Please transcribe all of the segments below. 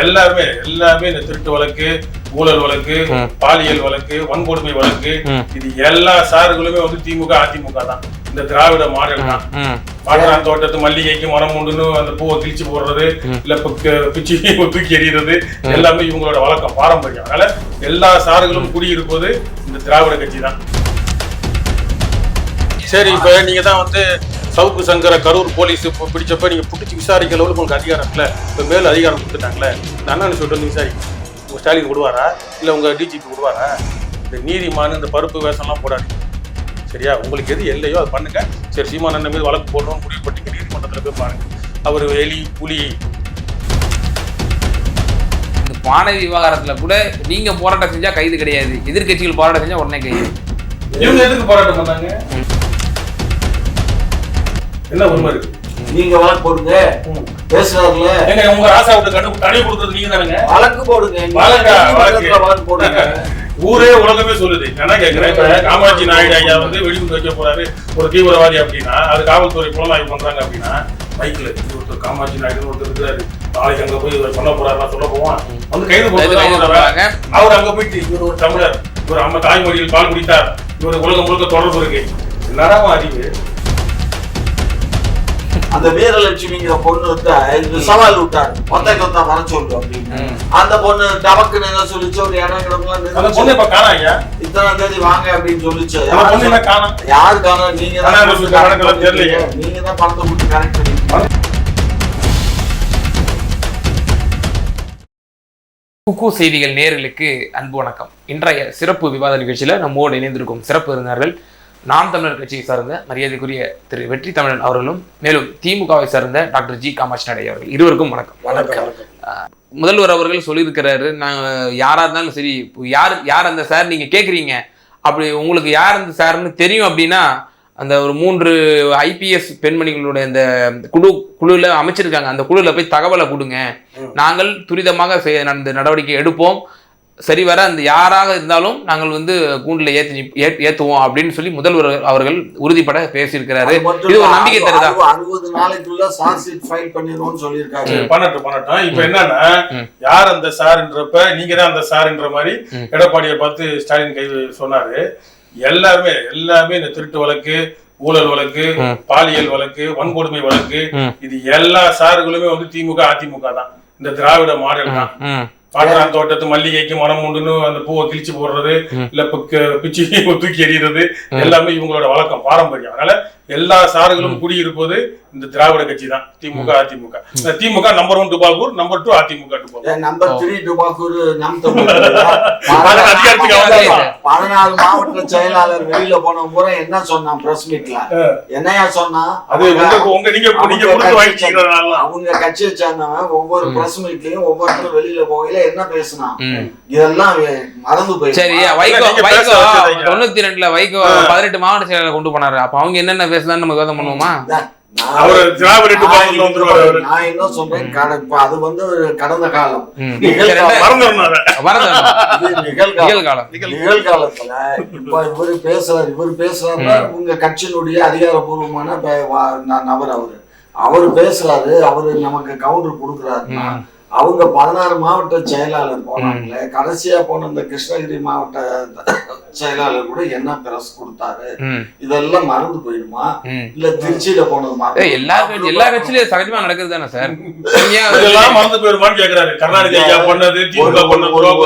எல்லாருமே எல்லாமே இந்த திருட்டு வழக்கு ஊழல் வழக்கு பாலியல் வழக்கு வன்கொடுமை வழக்கு இது எல்லா சார்களுமே வந்து திமுக அதிமுக தான். இந்த திராவிட மாடல் தான். ம். பாட்டரான் தோட்டத்து மல்லிகைக்கு மரம் உண்டுன்னு அந்த பூவை கிழிச்சு போடுறது இல்ல பிச்சி தூக்கி எறிகிறது எல்லாமே இவங்களோட வழக்கம் பாரம்பரியம். அதனால எல்லா சார்களும் குடியிருப்பது இந்த திராவிட கட்சி தான். சரி இப்ப நீங்க தான் வந்து சவுக்கு சங்கர கரூர் போலீஸ் இப்போ பிடிச்சப்ப நீங்க பிடிச்சி விசாரிக்கிற அளவுக்கு உங்களுக்கு அதிகாரம் இல்ல இப்ப மேல அதிகாரம் கொடுத்துட்டாங்களே இந்த அண்ணன் சொல்லிட்டு வந்து விசாரிக்க உங்க ஸ்டாலின் விடுவாரா இல்ல உங்க டிஜிபி விடுவாரா இந்த நீதிமான் இந்த பருப்பு வேஷம்லாம் போடாதீங்க. சரியா? உங்களுக்கு எது எல்லையோ அதை பண்ணுங்க. சரி சீமான் அண்ணன் மீது வழக்கு போடணும்னு முடிவு பண்ணிட்டு நீதிமன்றத்தில் போய் பாருங்க. அவர் எலி புலி. இந்த பானை விவகாரத்துல கூட நீங்க போராட்டம் செஞ்சா கைது கிடையாது. எதிர்க்கட்சிகள் போராட்டம் செஞ்சா உடனே கைது. இவங்க எதுக்கு போராட்டம் பண்ணாங்க? என்ன உண்மை இருக்கு? நீங்க வழக்கு போடுங்க. பேசுறாருல ஏங்க உங்க ராசா விட்டு கண்டு தடை கொடுத்தது நீங்க தானுங்க வழக்கு போடுங்க. வழக்கா, வழக்கு. போடுங்க ஊரே உலகமே சொல்லுது. என்ன கேக்குறேன் இப்ப காமாட்சி நாயுடு ஐயா வந்து வெடிகுண்டு வைக்க போறாரு. ஒரு தீவிரவாதி அப்படின்னா அது காவல்துறை புலனாய்வு பண்றாங்க அப்படின்னா இது ஒருத்தர் காமாட்சி நாயுடு ஒருத்தர் இருக்கிறாரு. நாளைக்கு அங்க போய் இவர் சொல்ல போறாருன்னா சொல்ல போவான். வந்து கைது பண்றாங்க. அவர் அங்க போயிட்டு இவர் ஒரு தமிழர். இவர் அம்மா தாய்மொழியில் பால் குடித்தார். இவர் உலகம் முழுக்க தொடர்பு இருக்கு. என்னடா அறிவு? அந்த வீரலட்சுமிங்கிற பொண்ணு வந்து இது சவால் விட்டாரு. ஒத்தைக்கு வந்தா வர சொல்லு அப்படின்னு அந்த பொண்ணு டபக்குன்னு என்ன சொல்லிச்சு? ஒரு இடம் இத்தனாம் தேதி வாங்க அப்படின்னு சொல்லிச்சு. யாரு காணும்? நீங்க தான். நீங்க தான் பணத்தை கொடுத்து கரெக்ட் பண்ணி குக்கு செய்திகள் நேயர்களுக்கு அன்பு வணக்கம். இன்றைய சிறப்பு விவாத நிகழ்ச்சியில நம்மோடு இணைந்திருக்கும் சிறப்பு விருந்தினர்கள் நாம் தமிழர் கட்சியை சார்ந்த மரியாதைக்குரிய திரு வெற்றி தமிழன் அவர்களும் மேலும் திமுகவை சார்ந்த டாக்டர் ஜி காமாட்சி நாயுடு அவர்கள் இருவருக்கும் வணக்கம். வணக்கம். முதல்வர் அவர்கள் சொல்லியிருக்கிறாரு நாங்கள் யாரா இருந்தாலும் சரி யார் யார் அந்த சார் நீங்க கேட்குறீங்க அப்படி உங்களுக்கு யார் அந்த சார்னு தெரியும் அப்படின்னா அந்த ஒரு மூன்று ஐபிஎஸ் பெண்மணிகளுடைய அந்த குழு குழுல அமைச்சிருக்காங்க. அந்த குழுல போய் தகவலை கொடுங்க. நாங்கள் துரிதமாக செய- அந்த நடவடிக்கை எடுப்போம். சரிவர அந்த யாராக இருந்தாலும் நாங்கள் வந்து கூண்டில் ஏற்றி ஏத்துவோம் அப்படின்னு சொல்லி முதல்வர் அவர்கள் உறுதிப்பட பேசியிருக்கிறாரு. இது ஒரு நம்பிக்கை தருதா? அறுபது- நாளைக்குள்ள சார்ஜ் ஷீட் ஃபைல் பண்ணிடுவோம்னு சொல்லியிருக்காரு. பண்ணட்டும் பண்ணட்டும். இப்ப என்னன்னா. யார் அந்த சார்ன்றப்ப நீங்க தான் அந்த சார்ன்ற மாதிரி. எடப்பாடியை பார்த்து ஸ்டாலின் கை சொன்னாரு. எல்லாருமே எல்லாமே இந்த திருட்டு வழக்கு ஊழல் வழக்கு. பாலியல் வழக்கு வன்கொடுமை வழக்கு. இது எல்லா சார்களுமே வந்து திமுக அதிமுக தான். இந்த திராவிட மாடல் தான். ம் பாட்டரான் தோட்டத்து மல்லிகைக்கு மரம் உண்டுன்னு அந்த பூவை கிழிச்சு போடுறது. இல்ல பிச்சி தூக்கி எறிகிறது எல்லாமே இவங்களோட வழக்கம் பாரம்பரியம் அதனால எல்லா சார்களும் குடியிருப்பது இந்த திராவிட கட்சி தான் திமுக அதிமுக. இந்த திமுக நம்பர் ஒன் டுபாகூர் நம்பர் டூ அதிமுக டுபாகூர் நம்பர் த்ரீ டுபாக்கூர் நம். பதினாலு மாவட்ட செயலாளர் வெளியில போன முறை என்ன சொன்னான் பிரஸ் மீட்ல என்னையா சொன்னா அது உங்க உங்க நீங்க அவங்க கட்சியை சேர்ந்தவன் ஒவ்வொரு பிரஸ் மீட்லயும் ஒவ்வொருத்தரும் வெளியில போகையில என்ன பேசினான்? ம். இதெல்லாம் மறந்து போயிடுச்சு சரி வைகோ வைகோ. தொண்ணூத்தி ரெண்டுல வைகோ பதினெட்டு மாவட்ட செயலாளர் கொண்டு போனாரு. அப்ப அவங்க என்னென்ன பேசுனான்னு நம்ம விவாதம் பண்ணுவோமா? நான் என்ன சொல்றேன் அது வந்து கடந்த காலம். நிகழ்காலம். நிகழ்காலத்துல இப்ப இவரு பேசுறாரு இவரு பேசுறாருன்னா உங்க கட்சியினுடைய அதிகாரப்பூர்வமான ப- வா- ந- நபர் அவரு. அவரு பேசுறாரு அவரு நமக்கு கவுண்டர் கொடுக்குறாருன்னா அவங்க பதினாறு மாவட்ட செயலாளர் போனாங்களே. கடைசியா போன இந்த கிருஷ்ணகிரி மாவட்ட செயலாளர் கூட என்ன பிரஸ் கொடுத்தாரு? இதெல்லாம் மறந்து போயிடுமா? இல்ல திருச்சியில போனது எல்லா எல்லா கட்சியிலும் சகஜமா நடக்குது தானே சார்? இதெல்லாம் மறந்து போயிருமான்னு கேக்குறாரு. ஐயா பண்ணது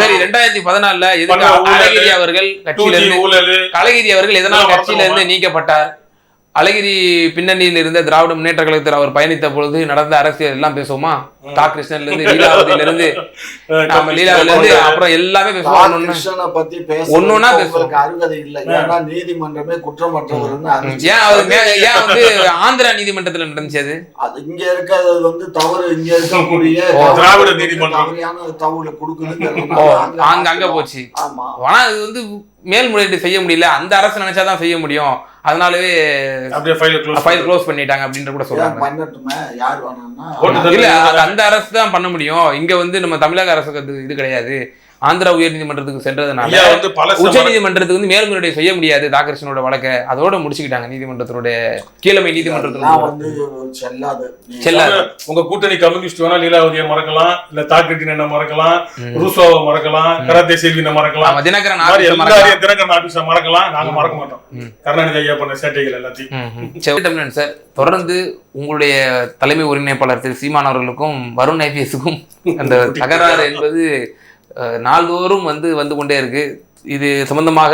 சரி ரெண்டாயிரத்தி பதினாலுல எதுக்கு அழகிரி அவர்கள் கட்சியில 2G இருந்து அழகிரி அவர்கள் எதனால் கட்சியில இருந்து நீக்கப்பட்டார்? அழகிரி பின்னணியில் இருந்த திராவிட முன்னேற்ற கழகத்தில் அவர் பயணித்த பொழுது நடந்த அரசியல் எல்லாம் பேசுவோமா? தா கிருஷ்ணன்ல இருந்து லீலாவதியில இருந்து நாம லீலாவதில இருந்து அப்புறம் எல்லாமே தான் பேசுவோம் பத்தி பேச பேசுவோம். அருகதை இல்லை. ஏன்னா நீதிமன்றமே குற்றமற்றவர்னு ஏன் அவர் ஏன் வந்து ஆந்திரா நீதிமன்றத்துல நடந்துச்சு அது? இங்க இருக்கிறது வந்து தவறு இங்க இருக்கக்கூடிய திராவிட நீதிமன்றம். தவறியான தவறு கொடுக்குதுங்கிறது அங்க அங்க போச்சு. ஆமா. ஆனா அது வந்து மேல்முறையீடு செய்ய முடியல. அந்த அரசு நினைச்சாதான் செய்ய முடியும். அதனாலவே அப்படியே ஃபைல க்ளோஸ் ஃபைல் க்ளோஸ் பண்ணிட்டாங்க அப்படின்ற கூட சொல்றாங்க. பண்ணட்டுமே? யார் வேணும்னா போட்டு இல்ல அது அந்த அரசு தான் பண்ண முடியும். இங்க வந்து நம்ம தமிழக அரசுக்கு இது கிடையாது. ஆந்திரா உயர்நீதிமன்றத்துக்கு சென்றதுனால வந்து பல உச்ச நீதிமன்றத்துக்கு வந்து மேல்முறையீடு செய்ய முடியாது தாக்கரசனோட வழக்கை. அதோட முடிச்சுக்கிட்டாங்க நீதிமன்றத்தினுடைய கீழமை நான் நீதிமன்றத்தில் வந்து செல்லாது. உங்க கூட்டணி கம்யூனிஸ்ட் வேணா லீலாவதியை மறக்கலாம் இல்ல தாக்கட்டின் என்ன மறக்கலாம் ரூசோவை மறக்கலாம் கராத்தே செல்வினை மறக்கலாம். தினகரன் தினகரன் ஆபீஸ மறக்கலாம் நாங்க மறக்க மாட்டோம். கருணாநிதி ஐயா பண்ண சேட்டைகள் எல்லாத்தையும். சரி, தொடர்ந்து உங்களுடைய தலைமை ஒருங்கிணைப்பாளர் திரு சீமான் அவர்களுக்கும் வருண் ஐபிஎஸ்க்கும் அந்த தகராறு என்பது நாள்தோறும் வந்து வந்து கொண்டே இருக்கு. இது சம்பந்தமாக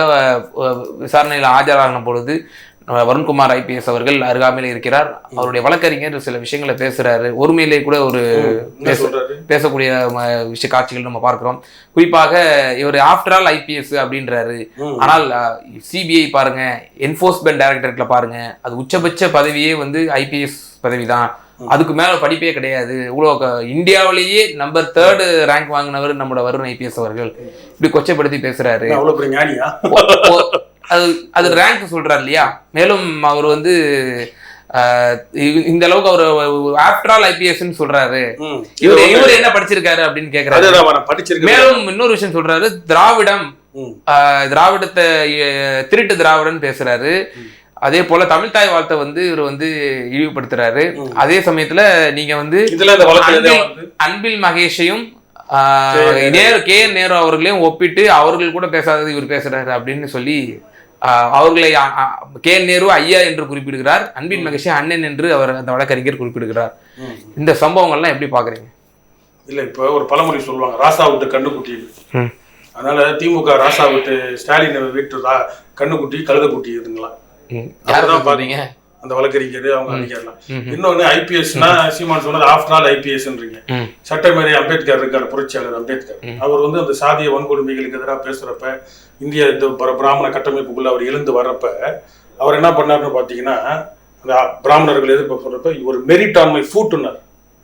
விசாரணையில் ஆஜரான பொழுது வருண்குமார் ஐபிஎஸ் அவர்கள் அருகாமையில் இருக்கிறார். அவருடைய வழக்கறிஞர் சில விஷயங்களை பேசுறாரு. ஒருமையிலே கூட ஒரு பேச பேசக்கூடிய விஷய காட்சிகள் நம்ம பார்க்கிறோம். குறிப்பாக இவர் ஆஃப்டர் ஆல் ஐபிஎஸ் அப்படின்றாரு. ஆனால் சிபிஐ பாருங்க என்ஃபோர்ஸ்மெண்ட் டைரக்டரேட்ல பாருங்க. அது உச்சபட்ச பதவியே வந்து ஐபிஎஸ் பதவி தான் அதுக்கு மேல படிப்பே கிடையாது. இவ்வளோ க- இந்தியாவிலேயே நம்பர் தேர்டு ரேங்க் வாங்கினவர் நம்மளோட வருண் ஐபிஎஸ் அவர்கள். இப்படி கொச்சப்படுத்தி பேசுறாரு. அது அது ரேங்க் சொல்றாரு இல்லையா? மேலும் அவர் வந்து இந்த அளவுக்கு அவர் ஆஃப்டர் ஆல் ஐபிஎஸ்ன்னு சொல்றாரு. இவர் இவர் என்ன படிச்சிருக்காரு அப்படின்னு கேக்குறாரு. மேலும் இன்னொரு விஷயம் சொல்றாரு திராவிடம் திராவிடத்தை திருட்டு திராவிடன் பேசுறாரு. அதே போல தமிழ் தாய் வாழ்த்தை வந்து இவர் வந்து இழிவுபடுத்துறாரு. அதே சமயத்துல நீங்க வந்து அன்பில் மகேஷையும் நேரு கே நேரு அவர்களையும் ஒப்பிட்டு அவர்கள் கூட பேசாதது இவர் பேசுறாரு அப்படின்னு சொல்லி அவர்களை கே என் நேரு ஐயா என்று குறிப்பிடுகிறார். அன்பின் மகேஷை அண்ணன் என்று அவர் அந்த வழக்கறிஞர் குறிப்பிடுகிறார். இந்த சம்பவங்கள்லாம் எப்படி பாக்குறீங்க? இல்ல இப்ப ஒரு பழமொழி சொல்லுவாங்க ராசா விட்டு கண்ணுக்குட்டி அதனால திமுக ராசா விட்டு ஸ்டாலின் வீட்டு ரா- கண்ணுக்குட்டி கழுதைக்குட்டி இதுங்களா ம். யார் யார் தான் பாக்குறீங்க அந்த வழக்கறிஞர் அவங்க அதிகாரலாம் இன்னொன்னு ஐபிஎஸ்னா சீமான் சொன்னது ஆஃப்டர் ஆல் ஐபிஎஸ்ன்றீங்க. சட்டமேதை அம்பேத்கர் இருக்கார் புரட்சியாளர் அம்பேத்கர். அவர் வந்து அந்த சாதிய வன்கொடுமைகளுக்கு எதிராக பேசுறப்ப இந்திய இந்த பிர- பிராமண கட்டமைப்புக்குள்ள அவர் எழுந்து வர்றப்ப அவர் என்ன பண்ணாருன்னு பாத்தீங்கன்னா அந்த பிராமணர்கள் எதிர்ப்பு சொல்றப்ப ஒரு மெரிட் ஆன் மை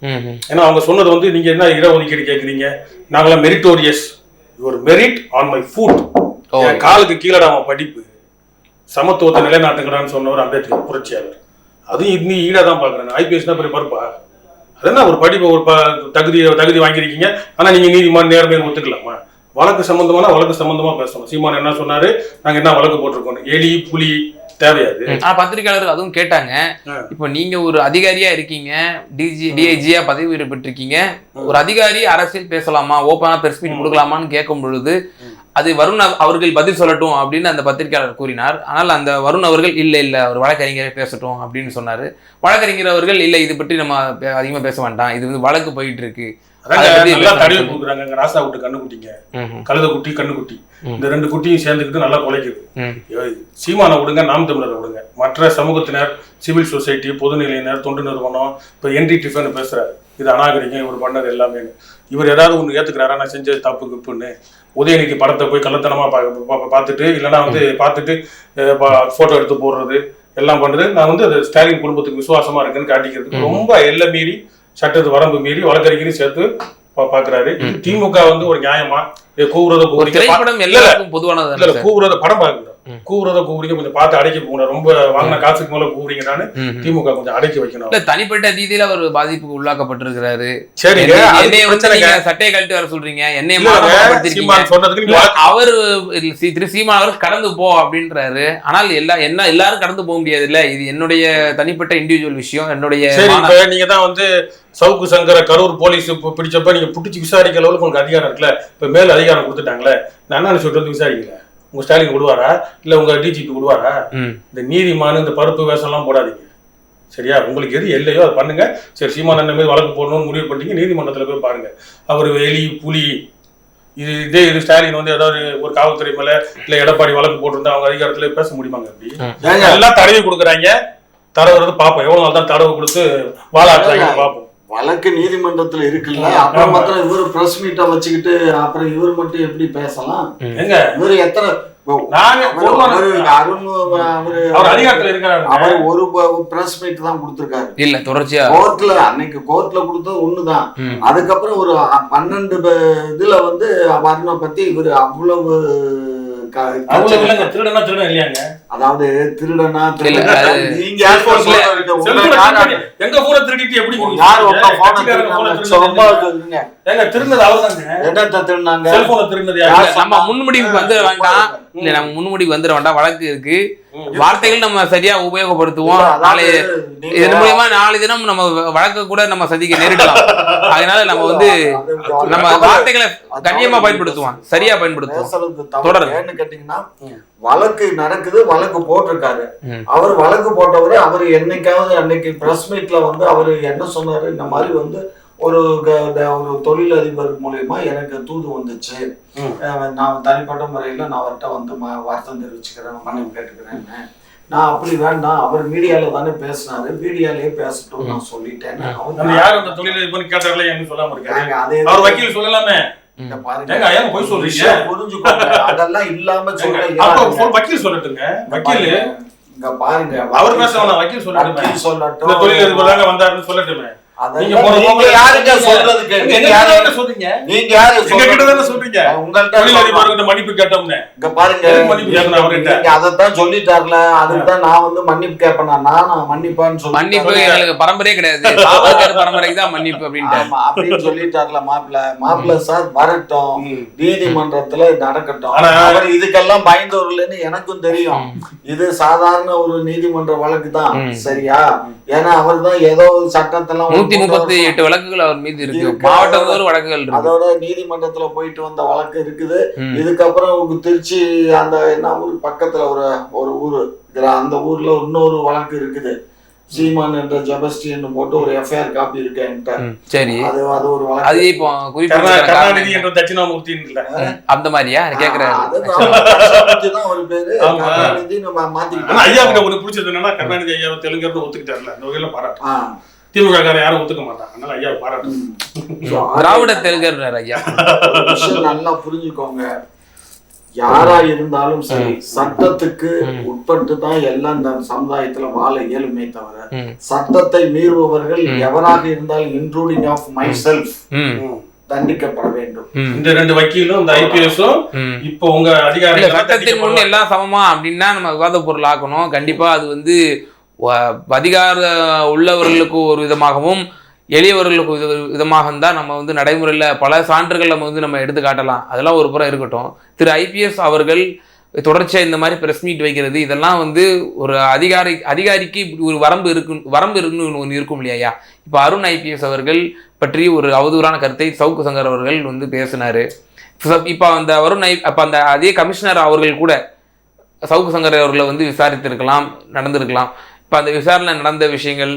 ம். ஏன்னா அவங்க சொன்னது வந்து நீங்க என்ன இடஒதுக்கீடு கேக்குறீங்க? நாங்களாம் மெரிட்டோரியஸ் ஒரு மெரிட் ஆன் மை ஃபுட் காலுக்கு கீழடா அவன் படிப்பு. சமத்துவத்தை நிலைநாட்டுங்கிறான்னு சொன்னவர் அம்பேத்கர் புரட்சியாளர். அதுவும் இன்னும் ஈடா தான் பாக்குறாங்க ஐபிஎஸ்னா பெரிய பருப்பா. அது என்ன ஒரு படிப்பு ஒரு ப- தகுதி தகுதி வாங்கியிருக்கீங்க. ஆனா நீங்க நீதிமான் நேர்மையை ஒத்துக்கலாமா? வழக்கு சம்பந்தமான வழக்கு சம்பந்தமா பேசணும். சீமான் என்ன சொன்னாரு? நாங்க என்ன வழக்கு போட்டிருக்கோம் எலி புலி தேவையாது. ஆனா பத்திரிகையாளர் அதுவும் கேட்டாங்க. இப்போ நீங்க ஒரு அதிகாரியா இருக்கீங்க. டிஜி டிஐஜியா பதவி உயர்வு பெற்றிருக்கீங்க ஒரு அதிகாரி அரசியல் பேசலாமா? ஓப்பனா பிரஸ் மீட் கொடுக்கலாமான்னு கேட்கும் பொழுது அது வருண் அவ- அவர்கள் பதில் சொல்லட்டும் அப்படின்னு அந்த பத்திரிகையாளர் கூறினார். ஆனால் அந்த வருண் அவர்கள் இல்ல இல்ல அவர் வழக்கறிஞரே பேசட்டும் அப்படின்னு சொன்னாரு. வழக்கறிஞர் அவர்கள் இல்ல இது பற்றி நம்ம பே- அதிகமா பேச வேண்டாம் இது வந்து வழக்கு போயிட்டு இருக்கு. ராசா விட்டு கண்ணு குட்டிங்க. கழுத குட்டி கண்ணு குட்டி. இந்த ரெண்டு குட்டியும் சேர்ந்துக்கிட்டு நல்லா குலைக்குது. சீமானை விடுங்க நாம் தமிழரை விடுங்க. மற்ற சமூகத்தினர் சிவில் சொசைட்டி பொதுநிலையினர் தொண்டு நிறுவனம் இப்போ என்டி டிஃபன் பேசுறாரு. இது அநாகரிகம் இவர் பண்ணது எல்லாமே இவர் ஏதாவது ஒன்று ஏத்துக்கிறாரா? நான் செஞ்சது தப்பு கிப்புன்னு. உதயநிதி படத்தை போய் கள்ளத்தனமா பா- பார்த்துட்டு இல்லைன்னா வந்து பார்த்துட்டு போட்டோ எடுத்து போடுறது எல்லாம் பண்றது. நான் வந்து அது ஸ்டாலின் குடும்பத்துக்கு விசுவாசமா இருக்குன்னு காட்டிக்கிறதுக்கு ரொம்ப எல்லை மீறி சட்டத்து வரம்பு மீறி வழக்கறிஞரையும் சேர்த்து பாக்குறாரு திமுக வந்து ஒரு நியாயமா கூவுறத கூவுறத படம் பாருங்க கூவுறத கூவுறீங்க கொஞ்சம் பார்த்து அடக்கி போங்க. ரொம்ப வாங்கின காசுக்கு மேல கூவுறீங்கன்னு ம். திமுக கொஞ்சம் அடக்கி வைக்கணும். இல்ல தனிப்பட்ட ரீதியில அவர் பாதிப்புக்கு உள்ளாக்கப்பட்டிருக்கிறாரு. நீங்க சட்டையை கழட்டி வர சொல்றீங்க. என்னைய சொன்னதுக்கு அவர் திரு சீமான் அவர் கடந்து போ அப்படின்றாரு. ஆனால் எல்லா என்ன எல்லாரும் கடந்து போக முடியாது இல்ல இது என்னுடைய தனிப்பட்ட இண்டிவிஜுவல் விஷயம். என்னுடைய சரி நீங்க தான் வந்து சவுக்கு சங்கர கரூர் போலீஸ் பிடிச்சப்ப நீங்க பிடிச்சி விசாரிக்கிற அளவுக்கு உங்களுக்கு அதிகாரம் இருக்குல்ல? இப்ப மேல அதிகாரம் கொடுத்துட்டாங்களே. நான் என்ன வந்து விசாரிக்கல. உங்க ஸ்டாலின் விடுவாரா? இல்ல உங்க டிஜிபி விடுவாரா. இந்த நீதிமான் இந்த பருப்பு வேஷம்லாம் போடாதீங்க. சரியா? உங்களுக்கு எது எல்லையோ அதை பண்ணுங்க. சரி சீமான் மீது வழக்கு போடணும்னு முடிவு பண்ணிட்டீங்க. நீதிமன்றத்துல போய் பாருங்க. அவர் எலி புலி இது இதே இது ஸ்டாலின் வந்து ஏதாவது ஒரு காவல்துறை மேல இல்ல எடப்பாடி வழக்கு போட்டிருந்தா அவங்க அதிகாரத்துல பேச முடியுமாங்க அப்படி? எல்லாம் தடவி கொடுக்குறாங்க. தடவுறது பார்ப்போம் எவ்வளவு நாள் தான் தடவு கொடுத்து வாழாட்டுறாங்க பார்ப்போம் வழக்கு நீதிமன்றத்துல இருக்குல்ல அப்புறம் மாத்திரம் இவரு பிரஸ் மீட்டை வச்சுக்கிட்டு அப்புறம் இவர் மட்டும் எப்படி பேசலாம்? எங்க? இவரு எத்தனை அவரு- அருண் ஒரு பிரஸ் மீட் தான் கொடுத்திருக்காரு. இல்ல தொடர்ச்சியா. கோர்ட்ல அன்னைக்கு கோர்ட்ல கொடுத்தது ஒண்ணுதான். அதுக்கப்புறம் ஒரு பன்னெண்டு இதுல வந்து வர்ண பத்தி இவரு அவ்வளவு திருடனா திருடன் இல்லையாங்க? அதாவது திருடனா நீங்க எங்க போன திருடிட்டு எப்படி யாரு? உங்க போன? திருடினது என்னத்த திருடினாங்க? செல்போனை? நம்ம வேண்டாம். இல்ல நம்ம வந்துட வேண்டாம் வழக்கு இருக்கு. வார்த்தைகள் நம்ம சரியா உபயோகப்படுத்துவோம். இல்ல, அதாவது நாளை நீங்க- இதன் மூலியமா நாளை தினம் நம்ம வழக்கு கூட நம்ம சந்திக்க நேரிடலாம். அதனால நம்ம வந்து நம்ம வார்த்தைகளை கண்ணியமா பயன்படுத்துவோம். சரியா பயன்படுத்துவோம். பேசுறது வழக்கு நடக்குது வழக்கு போட்டிருக்காரு. அவர் வழக்கு போட்டவரு அவர் என்னைக்காவது அன்னைக்கு பிரஸ் மீட்ல வந்து அவர் என்ன சொன்னாரு? இந்த மாதிரி வந்து ஒரு ஒரு தொழிலதிபர் மூலியமா எனக்கு தூது வந்துச்சு. நான் தனிப்பட்ட முறையில நான் அவர்கிட்ட வந்து ம- வருத்தம் தெரிவிச்சுக்கிறேன் மன்னிப்பு கேட்டுக்கிறேன்னு நான் அப்படி வேண்டாம் அவர் மீடியால தானே பேசினாரு. மீடியாலயே பேசட்டும் நான் சொல்லிட்டேன். யார் அந்த தொழிலதிபர் கேட்டார்களே என்ன சொல்லாம இருக்காரு. நாங்க அதே அவர் வக்கீல் சொல்லலாமே. இங்க பாருங்க. போய் சொல்றீங்க. புரிஞ்சுக்கோங்க. அதெல்லாம் இல்லாம. ஒரு வக்கீல் சொல்லட்டுங்க. வக்கீல். இங்க பாருங்க. அவர் பேச வக்கீல் சொல்லட்டுமே. சொல்லட்டும். இந்த தாங்க வந்தாருன்னு சொல்லட்டுமே. மன்னிப்பு கேட்டோம்னு அதைத்தான் சொல்லிட்டார்ல. அதுக்கு தான் நான் வந்து மன்னிப்பு கேட்பேனா. நான் மன்னிப்பான்னு சொல்லி மன்னிப்பு எங்களுக்கு பரம்பரையே கிடையாது. சாவர்கர் பரம்பரைக்கு தான் மன்னிப்பு அப்படின்ட்டு ஆமா அப்படின்னு சொல்லிட்டார்ல மாப்பிள்ள. மாப்பிள்ள சார் வரட்டும். நீதிமன்றத்துல நடக்கட்டும். அவர் இதுக்கெல்லாம் பயந்தவர்கள்னு எனக்கும் தெரியும். இது சாதாரண ஒரு நீதிமன்ற வழக்கு தான். சரியா? ஏன்னா அவர் தான் ஏதோ சட்டத்தெல்லாம் நூத்தி முப்பத்தி எட்டு வழக்குகள் அவர் மீது இருக்கு. மாவட்டம் தோறும் வழக்குகள் இருக்கு. அதோட நீதிமன்றத்துல போயிட்டு வந்த வழக்கு இருக்குது. இதுக்கப்புறம் திருச்சி அந்த என்ன ஊர்? பக்கத்துல ஒரு ஒரு ஊரு அந்த ஊர்ல இன்னொரு வழக்கு இருக்குது. சீமான் என்ற ஜபஸ்டின்னு போட்டு ஒரு எஃப்ஐஆர் காப்பி இருக்கு என்கிட்ட. சரி. அது அது ஒரு அது வழக்கு இப்போ கருணா- குறிப்பிட்ட கருணாநிதி என்ற தட்சிணாமூர்த்தின்னு இல்ல. அந்த மாதிரியா? கேக்குறாரு. தான் ஒரு பேரு. ஆமா. கருணாநிதி நம்ம மாத்திக்கிட்டோம். ஐயா கிட்ட ஒண்ணு பிடிச்சது என்னன்னா கருணாநிதி ஐயா தெலுங்கர்னு ஒத்துக்கிட்டாருல. அந்த வகையில பாராட்டு. ஆ, திமுக காரன் யாரும் ஒத்துக்க மாட்டாங்க அதனால ஐயா பாராட்டு. ம். So, திராவிட தெலுங்கர் ஐயா. ஒரு விஷயம் நல்லா புரிஞ்சுக்கோங்க. யாரா இருந்தாலும் சரி சட்டத்துக்கு உட்பட்டு தான் எல்லாம் இந்த சமுதாயத்துல வாழ இயலுமே தவிர. சட்டத்தை மீறுபவர்கள் எவராக இருந்தாலும் இன்க்ளூடிங் ஆஃப் மை. செல்ஃப் தண்டிக்கப்பட வேண்டும். இந்த ரெண்டு வக்கீலும் இந்த ஐபிஎஸும் ம். இப்போ உங்க அதிகாரிகள் சட்டத்தின் முன் எல்லாம் சமமா அப்படின்னா நம்ம விவாத பொருள் ஆக்கணும். கண்டிப்பா அது வந்து அதிகார உள்ளவர்களுக்கு ஒரு விதமாகவும் எளியவர்களுக்கு ஒரு விதமாக தான் நம்ம வந்து நடைமுறையில் பல சான்றுகள் நம்ம வந்து நம்ம எடுத்து காட்டலாம். அதெல்லாம் ஒரு புறம் இருக்கட்டும். திரு ஐபிஎஸ் அவர்கள் தொடர்ச்சியாக இந்த மாதிரி ப்ரெஸ் மீட் வைக்கிறது இதெல்லாம் வந்து ஒரு அதிகாரி அதிகாரிக்கு இப்படி ஒரு வரம்பு இருக்கு வரம்பு இருக்குன்னு ஒன்று இருக்கும் இல்லையா? இப்போ அருண் ஐபிஎஸ் அவர்கள் பற்றி ஒரு அவதூறான கருத்தை சவுக்கு சங்கர் அவர்கள் வந்து பேசினார். இப்போ அந்த வருண் ஐ அப்போ அந்த அதே கமிஷனர் அவர்கள் கூட சவுக்கு சங்கர் அவர்களை வந்து விசாரித்திருக்கலாம் நடந்திருக்கலாம். இப்போ அந்த விசாரணை நடந்த விஷயங்கள்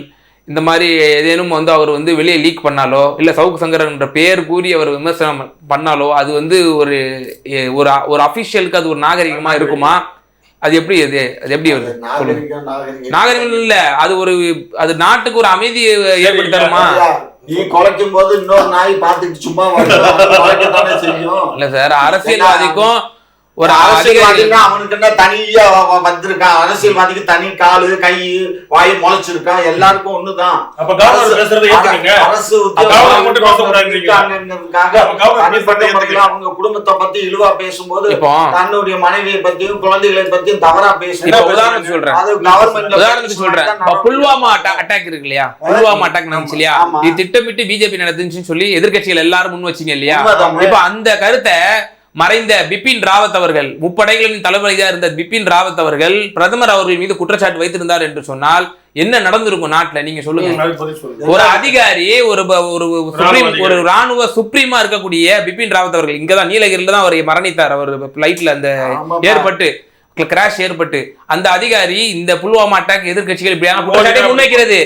இந்த மாதிரி ஏதேனும் வந்து அவர் வந்து வெளியே லீக் பண்ணாலோ இல்லை சவுக்கு சங்கர் என்ற பெயர் கூறி அவர் விமர்சனம் பண்ணாலோ அது வந்து ஒரு ஒரு ஒரு அஃபிஷியலுக்கு அது ஒரு நாகரிகமாக இருக்குமா? அது எப்படி அது அது எப்படி வருது? நாகரிகம் இல்ல அது ஒரு அது நாட்டுக்கு ஒரு அமைதியை ஏற்படுத்தி தருமா நீ குலைக்கும் போது இன்னொரு நாய் பார்த்துட்டு சும்மா இல்ல சார் அரசியல்வாதிக்கும் ஒரு அதிகாரி அரசியல்வாதின்னா அவனுக்கு என்ன தனியா வந்திருக்கான் அரசியல்வாதிக்கு தனி காலு கை வாய் முளைச்சிருக்கான் எல்லாருக்கும் ஒண்ணுதான். அரசு. அவங்க குடும்பத்தை பத்தி இழிவா பேசும்போது தன்னுடைய மனைவியை பத்தியும் குழந்தைகளை பத்தியும் தவறா பேசும்போது உதாரணத்துக்கு சொல்றேன். அது கவர்மெண்ட் உதாரணத்துக்கு சொல்றேன். புல்வாமா அட்டாக் இருக்கு இல்லையா? புல்வாமா அட்டாக் நடந்துச்சு இல்லையா. இது திட்டமிட்டு பிஜேபி நடந்துச்சுன்னு சொல்லி எதிர்க்கட்சிகள் எல்லாரும் முன் வச்சீங்க இல்லையா. இப்ப அந்த கருத்தை மறைந்த பிபின் ராவத் அவர்கள் முப்படைகளின் தளபதியா இருந்த பிபின் ராவத் அவர்கள் பிரதமர் அவர்கள் மீது குற்றச்சாட்டு வைத்திருந்தார் என்று சொன்னால் என்ன நடந்திருக்கும் நாட்டுல? நீங்க சொல்லுங்க. ஒரு அதிகாரி ஒரு ஒரு சுப்ரீம். ஒரு ராணுவ சுப்ரீமா இருக்கக்கூடிய பிபின் ராவத் அவர்கள் இங்கதான் நீலகிரில தான் அவர் மரணித்தார். அவர் பிளைட்ல அந்த. ஏற்பட்டு கிராஷ் ஏற்பட்டு. அந்த அதிகாரி இந்த புல்வாமா அட்டாக் எதிர்க்கட்சிகள் இப்படியான முன்வைக்கிறது.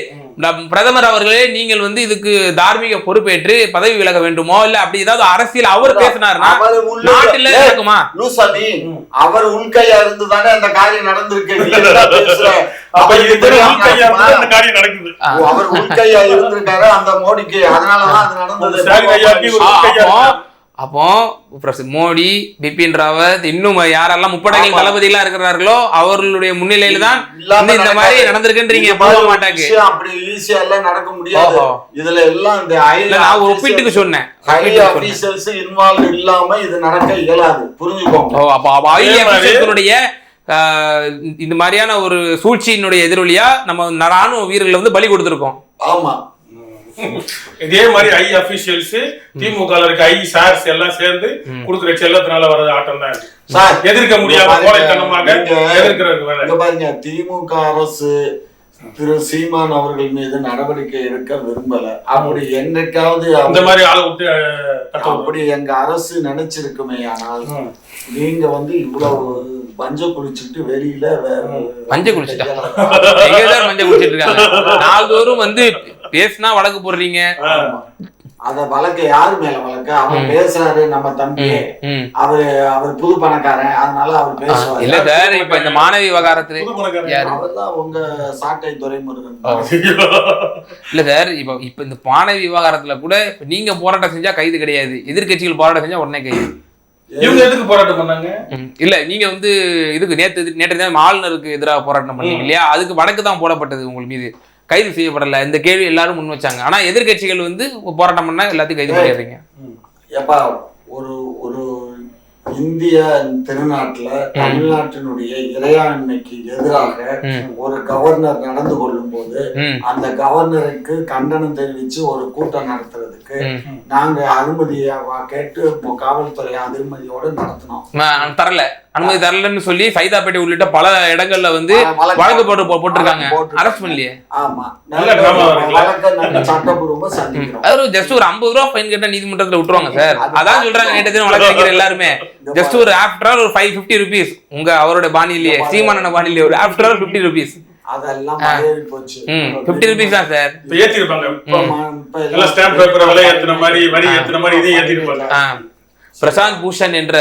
பிரதமர் அவர்களே நீங்கள் வந்து இதுக்கு தார்மீக பொறுப்பேற்று பதவி விலக வேண்டுமோ? இல்ல அப்படி ஏதாவது அரசியல் அவர் உள்ள- நாட்டுல ஏய், நடக்குமா? லூசா நீ அவர் உள்கையா இருந்து தானே அந்த காரியம் நடந்திருக்கு. அப்ப இது காரியம் நடக்குது. ஓ, அவர் உள்கையா இருந்திருக்காரு அந்த மோடிக்கு? அதனாலதான் அது நடந்தது. அப்போ மோடி பிபின் ராவத் இன்னும் யாரெல்லாம் முப்படைகள். தளபதிகளா இருக்கிறார்களோ அவர்களுடைய முன்னிலையில தான் இந்த மாதிரி. நடந்திருக்குன்றீங்க அட்டாக் விஷயம் அப்படி ஈஸியா எல்லாம் நடக்க முடியாது. இதுல எல்லாம் இந்த நான் ஒப்பீட்டுக்கு சொன்னேன். ஆபீசர்ஸ் இன்வால்வ் இல்லாம இது நடக்க இயலாது புரிஞ்சுக்கோங்க ஓ அப்ப ஆஹ் இந்த மாதிரியான ஒரு சூழ்ச்சியினுடைய எதிரொலியா நம்ம ராணுவ வீரர்களை வந்து பலி கொடுத்துருக்கோம் ஆமா இதே மாதிரி ஐ அபிஷியல்ஸ் திமுக இருக்க ஐ சார்ஸ் எல்லாம் சேர்ந்து கொடுக்குற செல்லத்தினால வர்றது ஆட்டம் தான். சார் எதிர்க்க முடியாம பாருங்க, கோழைத்தனமாக திமுக அரசு திரு சீமான் அவர்கள் மீது நடவடிக்கை எடுக்க விரும்பல அப்படி என்னைக்காவது இந்த அவங்க- மாதிரி ஆளை விட்டு. அப்படி எங்க அரசு நினைச்சிருக்குமே ஆனால். நீங்க வந்து இவ்வளவு பஞ்ச குளிச்சுட்டு வெளியில மஞ்சள் குளிச்சுட்டா எங்கேதான் மஞ்சள் குடிச்சிட்டு இருக்காங்க நாள்தோறும் வந்து பேசினா வழக்கு போடுறீங்க. அத வழக்க யாரு மேல வழக்க? அவர் பேசுறாரு நம்ம தம்பி. அவரு அவர் புது பணக்காரன். அதனால அவர் பேசுவாரு. இல்ல சார் இப்ப இந்த மாணவி விவகாரத்துல புது பணக்காரன். யாரு? அவர்தான் உங்க சாட்டை துரைமுருகன் இல்ல சார் இப்ப இப்ப இந்த மாணவி விவகாரத்துல கூட இப்ப நீங்க போராட்டம் செஞ்சா கைது கிடையாது. எதிர்க்கட்சிகள் போராட்டம் செஞ்சா உடனே கைது. இவங்க எதுக்கு போராட்டம் பண்ணாங்க. இல்ல நீங்க வந்து இதுக்கு நேத்து நேற்று ஆளுநருக்கு எதிராக போராட்டம் பண்ணீங்க இல்லையா? அதுக்கு வழக்கு தான் போடப்பட்டது உங்கள் மீது. கைது செய்யப்படல இந்த கேள்வி எல்லாரும் முன் வச்சாங்க ஆனா எதிர்க்கட்சிகள் வந்து போராட்டம் பண்ணா எல்லாத்தையும் கைது பண்ணிடுறீங்க எப்பா ஒரு ஒரு இந்திய திருநாட்டுல தமிழ்நாட்டினுடைய இறையாண்மைக்கு எதிராக. ஒரு கவர்னர் நடந்து கொள்ளும் போது. அந்த கவர்னருக்கு கண்டனம் தெரிவிச்சு ஒரு கூட்டம் நடத்துறதுக்கு. நாங்க அனுமதியை கேட்டு காவல்துறை அனுமதியோட நடத்தினோம் தரல அனுமதி தரலன்னு சொல்லி சைதாப்பேட்டை உள்ளிட்ட பல இடங்கள்ல வந்து வழக்கு- போட்டு போ- போட்டிருக்காங்க. அரெஸ்ட் பண்ணலையே? அது ஜஸ்ட் ஒரு ஐம்பது ரூபா ஃபைன் கேட்டா நீதிமன்றத்துல விட்டுருவாங்க சார் அது அதான் சொல்றாங்க நேற்று தினம் வழக்கறிஞர் எல்லாருமே. ஜஸ்ட் ஒரு ஆஃப்டர் ஆல் ஒரு ஃபைவ் ஃபிஃப்டி ருபீஸ் உங்க அவரோட பாணியிலேயே சீமானன பாணியிலேயே ஒரு ஆஃப்டர் ஆல் ஃபிஃப்டி ருபீஸ் அதெல்லாம் போச்சு. ம் ஃபிஃப்டி ருபீஸ் தான் சார் ஏத்திருப்பாங்க. ஸ்டாம்ப் பேப்பர் விலை ஏத்துன மாதிரி வரி ஏத்துன மாதிரி இதையும் ஏத்திருப்பாங்க. ஆ. பிரசாந்த் பூஷன் என்ற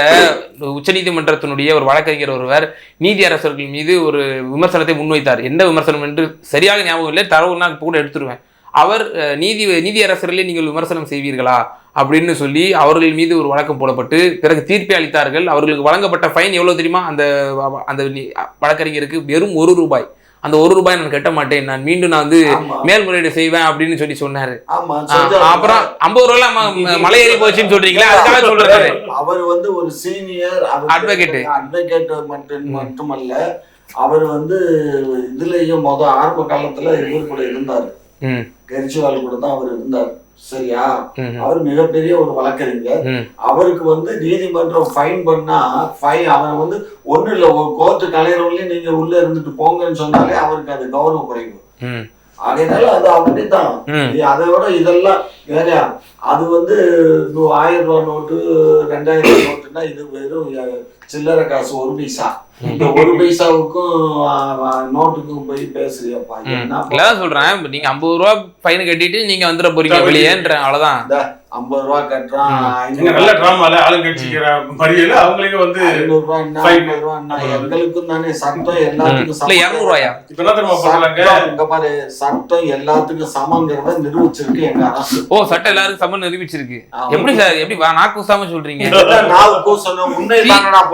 உச்சநீதிமன்றத்தினுடைய ஒரு வழக்கறிஞர் ஒருவர் நீதி அரசர்கள் மீது ஒரு விமர்சனத்தை முன்வைத்தார். எந்த விமர்சனம் என்று சரியாக ஞாபகம் இல்லை. தரவு நான் கூட எடுத்துருவேன். அவர் நீதி நீதி அரசர்களே நீங்கள் விமர்சனம் செய்வீர்களா? அப்படின்னு சொல்லி அவர்கள் மீது ஒரு வழக்கம் போடப்பட்டு பிறகு தீர்ப்பை அளித்தார்கள். அவர்களுக்கு வழங்கப்பட்ட ஃபைன் எவ்வளோ தெரியுமா? அந்த அந்த வழக்கறிஞருக்கு வெறும் ஒரு ரூபாய். அந்த ஒரு ரூபாய் நான் கட்ட மாட்டேன் நான் மீண்டும் நான் வந்து. மேல்முறையீடு செய்வேன் அப்படின்னு சொல்லி சொன்னாரு. அப்புறம் ஐம்பது ரூபாய் மலை ஏறி போச்சுன்னு சொல்றீங்களா அதுக்காக சொல்றாரு அவர் வந்து ஒரு சீனியர் Advocate. அட்வொகேட் மட்டும் மட்டுமல்ல அவர் வந்து இதுலயும் முத ஆரம்ப காலத்துல இவர் கூட இருந்தார் ம் கெரிச்சிவால் கூட தான் அவர் இருந்தார் சரியா? அவர் மிகப்பெரிய ஒரு வழக்கறிஞர். அவருக்கு வந்து நீதிமன்றம் ஃபைன் பண்ணா ஃபைன் அவன் வந்து ஒண்ணு இல்ல ஒரு கோர்ட்டு கலையறவங்களே நீங்க உள்ள இருந்துட்டு போங்கன்னு சொன்னாலே அவருக்கு அது கௌரவ குறைவு. அதனால அது அப்படித்தான். அதை விட இதெல்லாம் வேறையா? அது வந்து ஆயிரம் ரூபாய் நோட்டு ரெண்டாயிரம் ரூபாய் நோட்டுன்னா இது வெறும் சில்லறை காசு ஒரு பைசா. இந்த ஒரு பைசாவுக்கும் நோட்டுக்கும் போய் பேசுறியப்பா. என்ன சொல்றேன். நீங்க ஐம்பது ரூபா ஃபைன் கட்டிட்டு நீங்க வந்துட போறீங்க வெளியேன்ற அவ்வளவுதான். ஐம்பது ரூபா கட்டுறான். நல்ல டிராமால ஆளுங்கட்சிக்கிற மறியல அவங்களுக்கு வந்து ஐநூறு ரூபா என்ன. ஐநூறு ரூபா என்ன? எங்களுக்கும் தானே சட்டம் எல்லாத்துக்கும் இல்ல இருநூறு ரூபாயா இப்ப என்ன தெரியுமா பண்றாங்க இங்க பாரு சட்டம் எல்லாத்துக்கும் சமங்கிறத நிரூபிச்சிருக்கு எங்க அரசு. ஓ சட்டம் எல்லாருக்கும் சமம் நிரூபிச்சிருக்கு. எப்படி சார்? எப்படி நாக்கு கூசாம சொல்றீங்க? நாலு கூசணும் உண்மை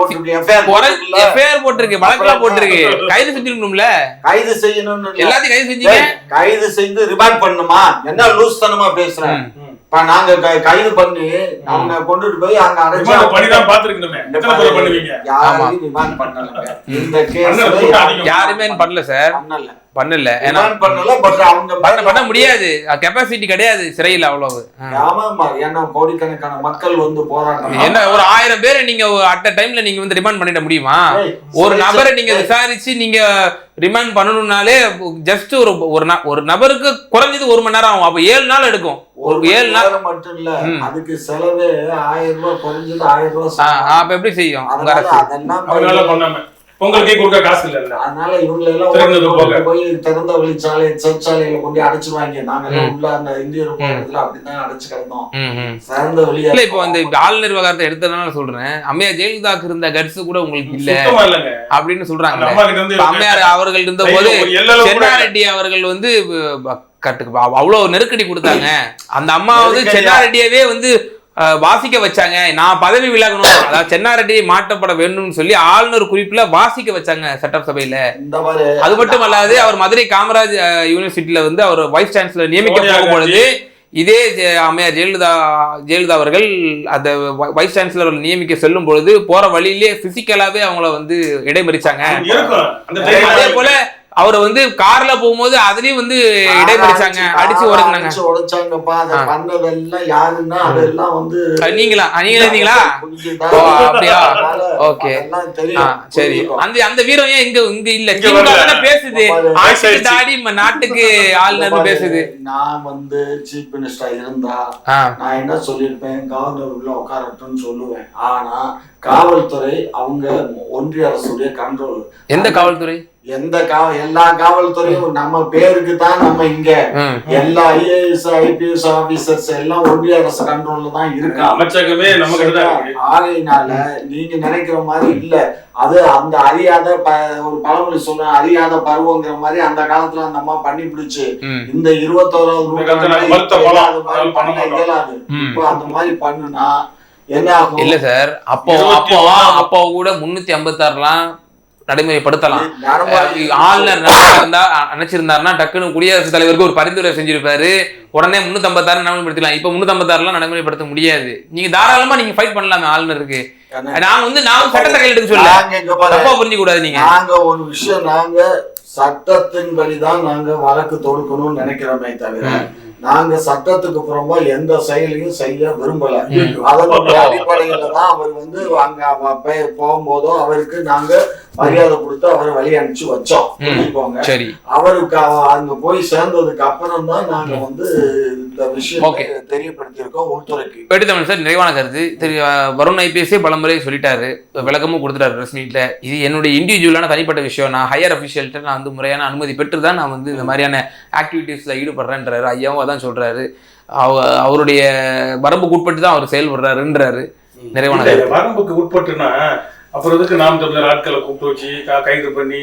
போட்டிருக்கு வழக்கெல்லாம் போட்டிருக்கு. கைது செஞ்சிருக்கணும்ல கைது செய்யணும்னு இல்ல. எல்லாத்தையும் கைது செஞ்சீங்க. கைது செய்து ரிமாண்ட் பண்ணுமா? என்ன லூஸ் தனமா பேசுறேன் நாங்க கைது பண்ணி அவங்க கொண்டுட்டு போய் அங்க ரிமாண்ட் பண்ணி தான் அடைச்சு பாத்துருக்கணுமே பண்ணுவீங்க? ரிமாண்ட் பண்ணலங்க இந்த பண்ணல, கூட்டம் அதிகம். யாருமே பண்ணல சார். பண்ணல. பண்ணல. பண்ணல பட் அவங்க பண்ண பண்ண முடியாது. கெப்பாசிட்டி கிடையாது சிறையில் அவ்வளவு. ஆமாமா ஏன்னா கோடிக்கணக்கான மக்கள் வந்து போராட்டம். என்ன ஒரு ஆயிரம் பேரை நீங்க அட் அ டைம்ல நீங்க வந்து ரிமாண்ட் பண்ணிட முடியுமா? ஒரு நபரை. நீங்க விசாரிச்சு நீங்க ரிமாண்ட் பண்ணணும்னாலே ஜஸ்ட் ஒரு ஒரு ஒரு நபருக்கு குறைஞ்சது ஒரு மணி நேரம் ஆகும். அப்ப ஏழு நாள் எடுக்கும். ஒரு ஏழு நாள். மட்டும் இல்ல. அதுக்கு செலவே ஆயிரம் ரூபாய் குறைஞ்சது ஆயிரம் ரூபாய். அப்ப எப்படி செய்யும்? அதெல்லாம் பண்ணாம. பொங்கலுக்கே கொடுக்க காசு இல்ல அதனால இவங்களை எல்லாம் போய் திறந்த வழிச்சாலை சிறைச்சாலையில கொண்டு அடைச்சிருவாங்க. நாங்க எல்லாம் உள்ள அந்த இந்திய போராட்டத்துல அப்படிதான் அடைச்சு கிடந்தோம். சிறந்த வழியா இல்ல இப்போ அந்த ஆளுநர் விவகாரத்தை எடுத்ததுனால சொல்றேன். அம்மையார் ஜெயலலிதாக்கு இருந்த கட்ஸ் கூட உங்களுக்கு இல்ல சுத்தமா இல்லங்க. அப்படின்னு சொல்றாங்க. அம்மையார் அவர்கள் இருந்த போது சென்னாரெட்டி அவர்கள் வந்து கட்டுக்கு அவ- அவ்வளவு நெருக்கடி கொடுத்தாங்க. அந்த அம்மா வந்து? சென்னாரெட்டியவே வந்து வாசிக்க வச்சாங்க. நான் பதவி விலகணும். அதாவது சென்னாரெட்டி மாற்றப்பட வேண்டும்னு சொல்லி ஆளுநர் குறிப்புல வாசிக்க வச்சாங்க சட்டசபையில இந்த மாதிரி அது மட்டும் அல்லாது அவர் மதுரை காமராஜ் யூனிவர்சிட்டியில வந்து அவர் வைஸ் சான்சலர் நியமிக்க போகும்பொழுது இதே அம்மையார் ஜெயலலிதா ஜெயலலிதா அவர்கள் அந்த வைஸ் சான்சலர் நியமிக்க செல்லும் பொழுது போற வழியிலே பிசிக்கலாவே அவங்கள வந்து இடைமறிச்சாங்க. அதே போல அவரை வந்து கார்ல போகும்போது அதுலயும் வந்து இடைமறிச்சாங்க அடிச்சு உடைச்சாங்கப்பா. அதை. பண்ணதெல்லாம் யாருன்னா அதெல்லாம் வந்து நீங்களா? நீங்களே இருந்தீங்களா? அப்படியா? ஓகே. சரி. அந்த அந்த வீரம் ஏன் இங்க இங்க இல்ல? திமுக பேசுது. தாடி ம- நாட்டுக்கு ஆளுநர் பேசுது. நான் வந்து சீஃப் மினிஸ்டர் இருந்தா நான் என்ன சொல்லியிருப்பேன்? கவர்னர் உள்ள உட்காரட்டும்னு சொல்லுவேன். ஆனா காவல்துறை அவங்க ஒன்றிய அரசுடைய கண்ட்ரோல் எந்த காவல்துறை எந்த காவ எல்லா காவல்துறையும் நம்ம பேருக்கு தான் நம்ம இங்க. எல்லா ஐஏஎஸ் ஐபிஎஸ் ஆபீசர்ஸ் எல்லாம் ஒன்றிய அரசு கண்ட்ரோல்ல தான் இருக்கா அமைச்சகமே நம்ம கிட்ட தான் இருக்கு ஆகையினால நீங்க நினைக்கிற மாதிரி இல்ல அது அந்த அறியாத ப- ஒரு பழமொழி சொல்றேன் அறியாத பருவங்கிற மாதிரி அந்த காலத்துல அந்த அம்மா பண்ணி பிடிச்சு. இந்த இருபத்தோராவது மாட்டோம். இயலாது. இப்ப அந்த மாதிரி பண்ணுனா இல்ல சார். அப்போ அப்போ அப்போ கூட முன்னூத்தி ஐம்பத்தாறுலாம் நடைமுறைப்படுத்தலாம். நடைமுறை- ஆளுநர் நினைச்சிருந்தா நினைச்சிருந்தாருன்னா டக்குன்னு குடியரசுத் தலைவருக்கு ஒரு பரிந்துரை செஞ்சிருப்பாரு. உடனே முன்னூத்தி ஐம்பத்தாறு நடைமுறைப்படுத்தலாம்? இப்ப முன்னூத்தி ஐம்பத்தாறுலாம் நடைமுறைப்படுத்த முடியாது. நீங்க தாராளமா நீங்க ஃபைட் பண்ணலாமே ஆளுநருக்கு. நாங்க வந்து நான் சட்டத்தை எடுக்க சொல்ல தப்பா புரிஞ்சுக்க கூடாது நீங்க. நாங்க ஒரு விஷயம் நாங்க சட்டத்தின்படிதான் நாங்க வழக்கு தொடுக்கணும்னு நினைக்கிறோமே தவிர நாங்க சட்டத்துக்கு புறம்பா எந்த செயலையும் செய்ய விரும்பல. அதனுடைய அடிப்படையில தான் அவர் வந்து அங்க அவ பே- போகும்போதோ அவருக்கு நாங்க மரியாதை கொடுத்து அவரை வழி அனுப்பிச்சு வச்சோம். புரிஞ்சுக்கோங்க சரி. அவருக்கு அவ- அங்க போய் சேர்ந்ததுக்கு அப்புறம் தான் நாங்க வந்து இந்த Okay. தெரியப்படுத்தியிருக்கோம் உள்துறைக்கு. வெடித்தமிழ் சார் நிறைவான கருத்து. திரு வருண் ஐபிஎஸ்ஏ பலமுறை சொல்லிட்டாரு. விளக்கமும் கொடுத்துட்டாரு பிரஸ் மீட்ல இது என்னுடைய இண்டிவிஜுவலான தனிப்பட்ட விஷயம். நான் ஹையர் அஃபிஷியல்கிட்ட நான் வந்து முறையான அனுமதி பெற்று தான் நான் வந்து இந்த மாதிரியான ஆக்டிவிட்டீஸ்ல ஈடுபடுறேன்றாரு. ஐயாவும் அதான் சொல்றாரு. அவ அவருடைய வரம்புக்கு உட்பட்டு தான் அவர் செயல்படுறாருன்றாரு. நிறைவான வரம்புக்கு உட்பட்டுனா அப்புறம் எதுக்கு நாம் தமிழர் ஆட்களை கூப்பிட்டு வச்சு கைது பண்ணி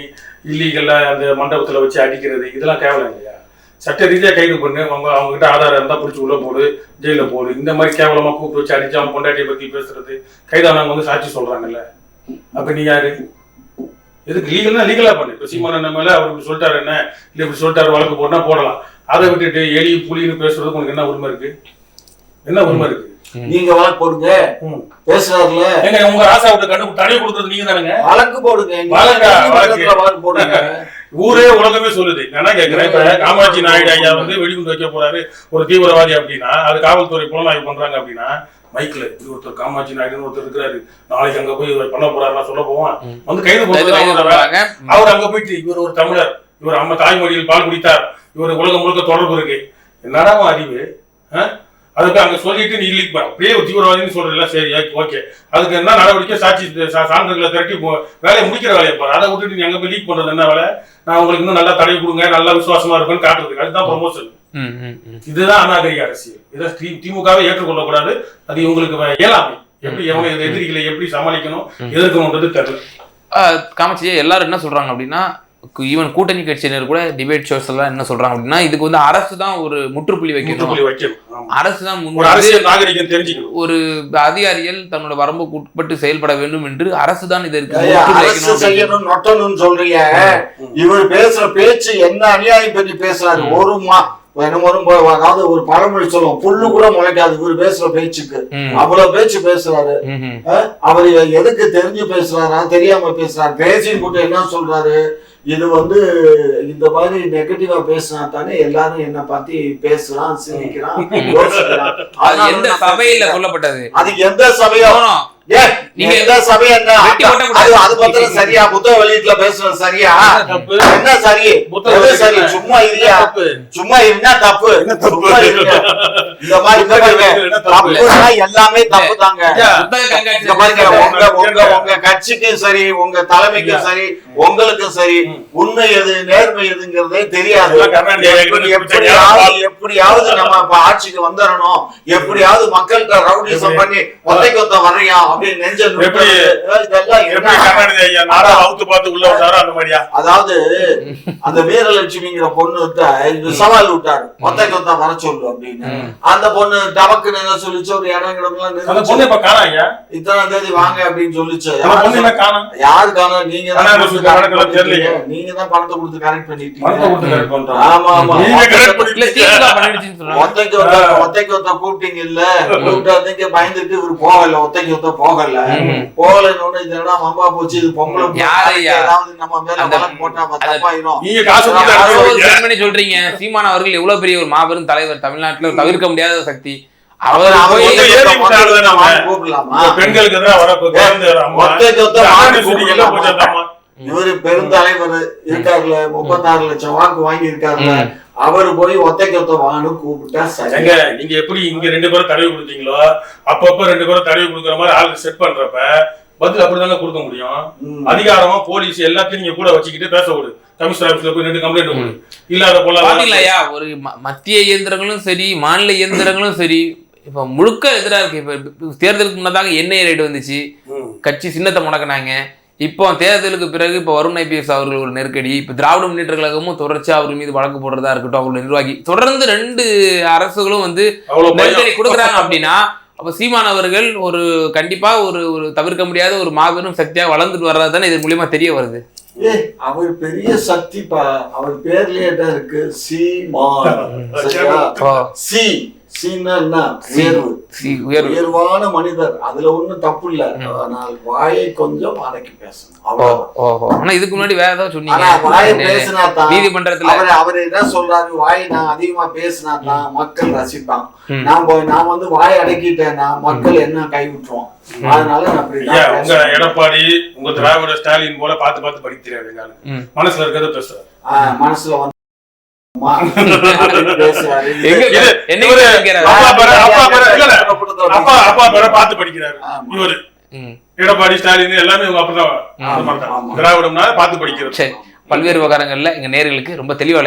இல்லீகலா அந்த மண்டபத்துல வச்சு அடிக்கிறது? இதெல்லாம் கேவலம் இல்லையா? சட்ட ரீதியா கைது பண்ணு அவங்க அவங்க கிட்ட ஆதாரம் இருந்தா பிடிச்சி உள்ள போடு ஜெயில போடு. இந்த மாதிரி கேவலமா கூப்பிட்டு வச்சு அடிச்சு அவன் பொண்டாட்டியை பத்தி பேசுறது. கைதானவங்க வந்து சாட்சி சொல்றாங்கல்ல. அப்ப நீ யாரு? எதுக்கு? லீகல்னா லீகலா பண்ணு. இப்ப சீமான மேல அவர் இப்படி சொல்லிட்டாரு என்ன? இல்ல இப்படி சொல்லிட்டாரு வழக்கு போடனா போடலாம். அதை விட்டுட்டு எலி புலின்னு பேசுறதுக்கு உனக்கு என்ன உரிமை இருக்கு? என்ன உரிமை இருக்கு? நீங்க வழக்கு போடுங்க. பேசுறாருல. ஏங்க உங்க ராசாவுக்கு கண்டு தடை கொடுத்தது நீங்க தானுங்க? வழக்கு போடுங்க. வழக்கா, போடுங்க ஊரே உலகமே சொல்லுது. என்ன கேக்குறேன்? இப்ப காமாட்சி நாயுடு ஐயா வந்து வெடிகுண்டு வைக்க போறாரு. ஒரு தீவிரவாதி அப்படின்னா அது காவல்துறை புலனாய்வு பண்றாங்க அப்படின்னா மைக்ல இப்படி ஒருத்தர் காமாட்சி நாயுடுன்னு ஒருத்தர் இருக்கிறாரு. நாளைக்கு அங்க போய் இவர் பண்ண போறாருன்னா சொல்ல போவான். வந்து கைது. பண்றாங்க அவர் அங்க போயிட்டு இவர் ஒரு தமிழர். இவர் அம்மா தாய்மொழியில் பால் குடித்தார். இவர் உலகம் முழுக்க தொடர்பு இருக்கு. என்னடா அறிவு? அதுக்கு அங்க சொல்லிட்டு நீ இல்லைக்கு போ. அப்படியே தீவிரவாதின்னு சொல்றதுல சரி ஓகே. அதுக்கு என்ன நடவடிக்கை? சாட்சி சான்றுகளை திரட்டி வேலையை முடிக்கிற வேலையை பாரு. அதை விட்டுட்டு நீ அங்க போய் லீக் பண்றது என்ன வேலை? நான் உங்களுக்கு இன்னும் நல்லா தடை கொடுங்க நல்லா விசுவாசமா இருக்குன்னு காட்டுறதுக்கு. அதுதான் ப்ரொமோஷன். இதுதான் அநாகரிக அரசியல். இதை திமுகவை ஏற்றுக்கொள்ளக்கூடாது. அது இவங்களுக்கு இயலாமை. எப்படி எவனை எதிரிகளை எப்படி சமாளிக்கணும்? எதிர்க்கணுன்றது தெரியல. ஆஹ் காமாட்சி எல்லாரும் என்ன சொல்றாங்க அப்படின்னா ஈவன் கூட்டணி கட்சியினர் கூட டிபேட் ஷோஸ் எல்லாம் என்ன சொல்றாங்க அப்படின்னா இதுக்கு வந்து அரசு தான் ஒரு முற்றுப்புள்ளி வைக்கணும். முற்றுப்புள்ளி வைக்கணும். ஆமா. அரசு தான் ஒரு வந்து அரசியல் நாகரிகம் தெரிஞ்சுக்கணும். ஒரு அதிகாரிகள் தன்னோட வரம்புக்கு உட்பட்டு செயல்பட வேண்டும் என்று அரசு தான் இதற்கு சொல்றீங்க. இவர் பேசுற பேச்சு என்ன அநியாயம் பற்றி பேசுறாரு? ஒரு மா என்னமோ ரொம்ப அதாவது ஒரு பழமொழி சொல்லுவோம். புல்லு கூட முளைக்காது. இவர் பேசுற பேச்சுக்கு. அவ்வளவு பேச்சு பேசுறாரு. அவர் எதுக்கு தெரிஞ்சு பேசுறாரா? தெரியாம பேசுறாரு. பேசி போட்டு என்ன சொல்றாரு? இது வந்து இந்த மாதிரி நெகட்டிவா பேசினா தானே எல்லாரும் என்ன பத்தி பேசுறான் சிரிக்கிறான் எந்த சபையில. சொல்லப்பட்டது? அது எந்த சபையோ நீங்க எந்த. அது சரியா புத்தக வெளியீட்டுல பேசுறது சரியா. என்ன சரி புத்தக. சும்மா இல்லையா தப்பு. சும்மா இருந்தா தப்பு? சும்மா. இந்த மாதிரி எல்லாமே தப்பு தாங்க உங்க உங்க. உங்க கட்சிக்கும் சரி உங்க தலைமைக்கும் சரி உங்களுக்கும் சரி உண்மை எது நேர்மை எதுங்கிறதே தெரியாது எப்படியாவது நம்ம இப்ப ஆட்சிக்கு வந்துடணும் எப்படியாவது மக்கள்கிட்ட ரவுடிசம்? பண்ணி ஒத்தை கொத்த வர்றியா ఎప్పుడు அவுத்து பார்த்து உள்ள வந்தாரோ அந்த மாதிரியா? அதாவது அந்த வீரலட்சுமிங்கிற பொண்ணு கிட்ட இது சவால் விட்டாரு. மொத்த கொத்தா வர சொல்லு அப்படின்னு. அந்த பொண்ணு டபக்குன்னு என்ன சொல்லிச்சு ஒரு இடம் கிடமெல்லாம் அந்த. பொண்ணு இப்ப காணா ஐயா? இத்தனாம் தேதி வாங்க அப்படின்னு சொல்லிச்சு. அந்த பொண்ணு என்ன காணா? யாருக்கான நீங்க தான் இந்த. பண்ணிட்டீங்க. நீங்க தான் பணத்தை கொடுத்து கரெக்ட் பண்ணிட்டீங்க. பணத்தை கொடுத்து correct பண்றோம். ஆமா ஆமா. ஒத்தைக்கு ஒத்த ஒத்தைக்கு கூப்பிட்டீங்க இல்ல. கூப்பிட்டாதீங்க பயந்துட்டு இவரு போகல ஒத்தைக்கு ஒத்த போகல. போகலன்னு ஒண்ணு இதெல்லாம் வம்பா போச்சு இது சொல்றீங்க. சீமான் அவர்கள் எவ்வளவு பெரிய ஒரு மாபெரும் தலைவர். தமிழ்நாட்டுல ஒரு தவிர்க்க முடியாத சக்தி. பெண்களுக்கு. இவரு பெருந்தலைவர் இருக்காருல முப்பத்தாறு லட்சம் வாக்கு வாங்கி இருக்காருல அவரு போய் ஒத்தைக்கு ஒத்த வான்னு கூப்பிட்டா சரி. ஏங்க, நீங்க எப்படி இங்க ரெண்டு பேரும் தடவி கொடுத்தீங்களோ அப்பப்ப ரெண்டு பேரும் தடவி கொடுக்குற மாதிரி ஆளுக்கு செட் பண்றப்ப பதில் அப்படிதாங்க கொடுக்க முடியும். அதிகாரமா போலீஸ் எல்லாத்தையும் நீங்க கூட வச்சுக்கிட்டு பேச விடு. கமிஷனர் ஆபீஸ்ல போய் ரெண்டு கம்ப்ளைண்ட் கொடு இல்லாத போல பாத்தீங்களாயா ஒரு மத்திய இயந்திரங்களும் சரி மாநில இயந்திரங்களும் சரி இப்ப முழுக்க எதிரா இருக்கு. இப்ப தேர்தலுக்கு முன்னதாக எண்ணெய் ரேட் வந்துச்சு. கட்சி சின்னத்தை முடக்கினாங்க. இப்போ தேர்தலுக்கு பிறகு இப்போ வருண் ஐபிஎஸ் அவர்கள் ஒரு நெருக்கடி. இப்போ திராவிட முன்னேற்ற கழகமும் தொடர்ச்சியா அவர் மீது வழக்கு போடுறதா இருக்கட்டும் அவங்களோட நிர்வாகி. தொடர்ந்து ரெண்டு அரசுகளும் வந்து. நெருக்கடி கொடுக்குறாங்க அப்படின்னா அப்ப சீமான் அவர்கள் ஒரு கண்டிப்பா ஒரு ஒரு தவிர்க்க முடியாத ஒரு மாபெரும் சக்தியா வளர்ந்துட்டு வர்றது தானே இது மூலியமா தெரிய வருது. ஏ அவர் பெரிய சக்திப்பா அவர் பேர்லயே தான் இருக்கு சீமான். சி சீனா என்ன? உயர்வான மனிதர். அதுல ஒண்ணும் தப்பு இல்ல ஆனால் வாயை கொஞ்சம் அடக்கி பேசணும். ஆனா இதுக்கு முன்னாடி வேற ஏதாவது ஆனா வாயை சொன்னீங்க பேசினா தான் நீதிமன்றத்துல அவர் அவர் என்ன சொல்றாரு? வாய் நான் அதிகமா பேசினா தான் மக்கள் ரசிப்பான் ம். நான் போய் நான் வந்து வாய் அடக்கிட்டேன்னா மக்கள் என்ன கை விட்டுருவான் அதனால உங்க. எடப்பாடி உங்க திராவிட ஸ்டாலின் போல பார்த்து பார்த்து படிக்க தெரியாது எங்க ஆளுக்கு. ம். மனசுல இருக்கிறத பேசுறாரு. மனசுல வந்து பார்த்து படிக்கிறாரு. இவரு. எடப்பாடி ஸ்டாலின் எல்லாமே இவங்க அப்படிதான் ஆமா, இது பண்றாங்க. ஆமா. திராவிடம்னா பார்த்து படிக்கிறது சரி பல்வேறு விவகாரங்கள்ல எங்க நேர்களுக்கு ரொம்ப தெளிவா